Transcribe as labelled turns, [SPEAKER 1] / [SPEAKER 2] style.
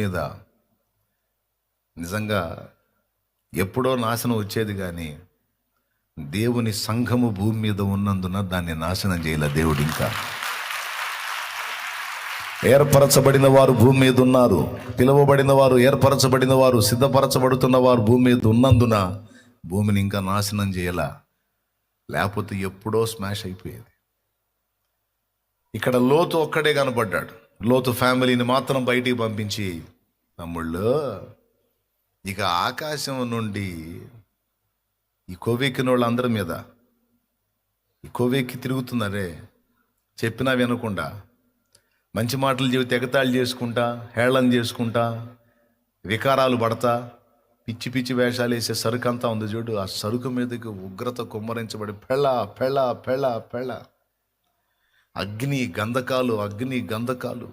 [SPEAKER 1] మీద నిజంగా ఎప్పుడో నాశనం వచ్చేది కానీ దేవుని సంఘము భూమి మీద ఉన్నందున దాన్ని నాశనం చేయలే దేవుడు ఇంకా. ఏర్పరచబడిన వారు భూమి మీద ఉన్నారు. పిలువబడిన వారు ఏర్పరచబడిన వారు సిద్ధపరచబడుతున్న వారు భూమి మీద ఉన్నందున భూమిని ఇంకా నాశనం చేయలా. లేకపోతే ఎప్పుడో స్మాష్ అయిపోయేది. ఇక్కడ లోతు ఒక్కడే కనపడ్డాడు లోతు ఫ్యామిలీని మాత్రం బయటికి పంపించి తమ్ముళ్ళు ఇక ఆకాశం నుండి ఈ కొవ్వెక్కిన వాళ్ళందరి మీద ఈ కొవ్వెక్కి తిరుగుతున్నారే చెప్పినా వినకుండా మంచి మాటలు చెబితే ఎగతాళి చేసుకుంటా హేళన చేసుకుంటా వికారాలు పడతా పిచ్చి పిచ్చి వేషాలు వేసే సరుకు అంతా ఉంది చూడు ఆ సరుకు మీదకి ఉగ్రత కుమ్మరించబడి పెళ్ళ పెళ్ళ పెళ్ళ పెళ్ళ అగ్ని గంధకాలు అగ్ని గంధకాలు.